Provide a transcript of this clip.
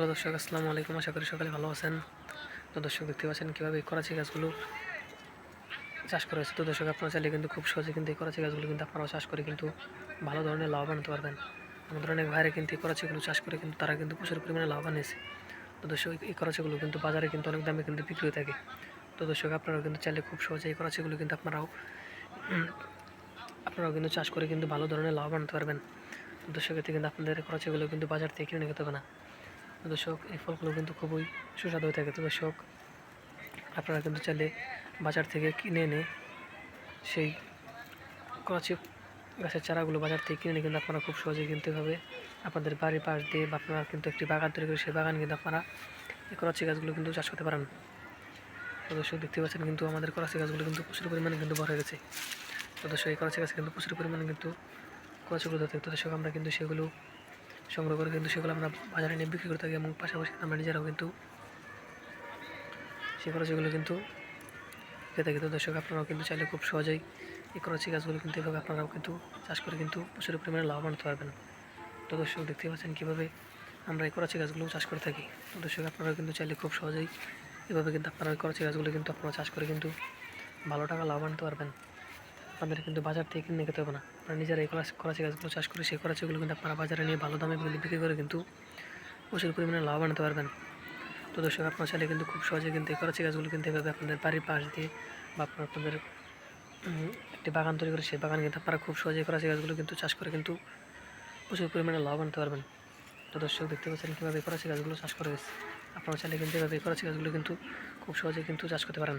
Hello দর্শক, আসসালামু আলাইকুম। আশা করি সকালে ভালো আছেন। তো দর্শক, দেখতে পাচ্ছেন কীভাবে এই করাচি গাছগুলো চাষ করা হয়েছে। তো দর্শক, আপনারা চাইলে কিন্তু খুব সহজে কিন্তু এই করাচি গাছগুলো কিন্তু আপনারাও চাষ করে কিন্তু ভালো ধরনের লাভবান হতে পারবেন। আমাদের অনেক ভাইরা কিন্তু এই করাচিগুলো চাষ করে কিন্তু তারা কিন্তু প্রচুর পরিমাণে লাভবান হয়েছে। তো দর্শক, এই করাচিগুলো কিন্তু বাজারে কিন্তু অনেক দামে কিন্তু বিক্রি হয়ে থাকে। তো দর্শক, আপনারাও কিন্তু চাইলে খুব সহজে এই করাচিগুলো কিন্তু আপনারাও আপনারাও কিন্তু চাষ করে কিন্তু ভালো ধরনের লাভবান হতে পারবেন। দর্শক, এতে কিন্তু আপনাদের করাচিগুলো কিন্তু বাজার থেকে কিনে নিতে হবে না। দর্শক, এই ফলগুলো কিন্তু খুবই সুস্বাদু হয়ে থাকে। তো দর্শক, আপনারা কিন্তু চাইলে বাজার থেকে কিনে এনে সেই করাচি গাছের চারাগুলো বাজার থেকে কিনে এনে কিন্তু আপনারা খুব সহজে কিনতে হবে আপনাদের বাড়ির পাশ দিয়ে বা আপনারা কিন্তু একটি বাগান তৈরি করে সেই বাগান কিন্তু আপনারা এই করাচি গাছগুলো কিন্তু চাষ করতে পারেন। দর্শক, দেখতে পাচ্ছেন কিন্তু আমাদের করাচি গাছগুলো কিন্তু প্রচুর পরিমাণে কিন্তু বড় হয়ে গেছে। তো দর্শক, এই করাচি গাছ কিন্তু প্রচুর পরিমাণে কিন্তু করাচিগুলো ধরতে তো দর্শক, আমরা কিন্তু সেগুলো সংগ্রহ করে কিন্তু সেগুলো আমরা বাজারে নিয়ে বিক্রি করে থাকি এবং পাশাপাশি আমরা নিজেরাও কিন্তু সেই করাচিগুলো কিন্তু খেয়ে থাকি। তো দর্শক, আপনারাও কিন্তু চাইলে খুব সহজেই এই করাচি গাছগুলো কিন্তু এভাবে আপনারাও কিন্তু চাষ করে কিন্তু প্রচুর পরিমাণে লাভবান হতে পারবেন। তো দর্শক দেখতে পাচ্ছেন কীভাবে আমরা এই করাচি গাছগুলো চাষ করে থাকি। তো দর্শক, আপনারাও কিন্তু চাইলে খুব সহজেই এভাবে কিন্তু আপনারা করাচি গাছগুলো কিন্তু আপনারা চাষ করে কিন্তু ভালো টাকা লাভবান হতে পারবেন। আপনাদের কিন্তু বাজার থেকে কিনে খেতে হবে না। আপনারা নিজেরা এই করাচি গাছগুলো চাষ করে সেই করাচিগুলো কিন্তু আপনারা বাজারে নিয়ে ভালো দামে বিক্রি করে কিন্তু প্রচুর পরিমাণে লাভবান হতে পারবেন। তো দর্শক, আপনার চাইলে কিন্তু খুব সহজে কিন্তু এই করাচি গাছগুলো কিন্তু এভাবে আপনাদের বাড়ির পাশ দিয়ে বা আপনার আপনাদের একটি বাগান তৈরি করে সেই বাগান কিন্তু আপনারা খুব সহজে করাচি গাছগুলো কিন্তু চাষ করে কিন্তু প্রচুর পরিমাণে লাভবান হতে পারবেন। তো দর্শক, দেখতে পাচ্ছেন কীভাবে করাচি গাছগুলো চাষ করে গেছে আপনারা চাইলে কিন্তু এভাবে করাচি গাছগুলো কিন্তু খুব সহজে কিন্তু চাষ করতে পারেন।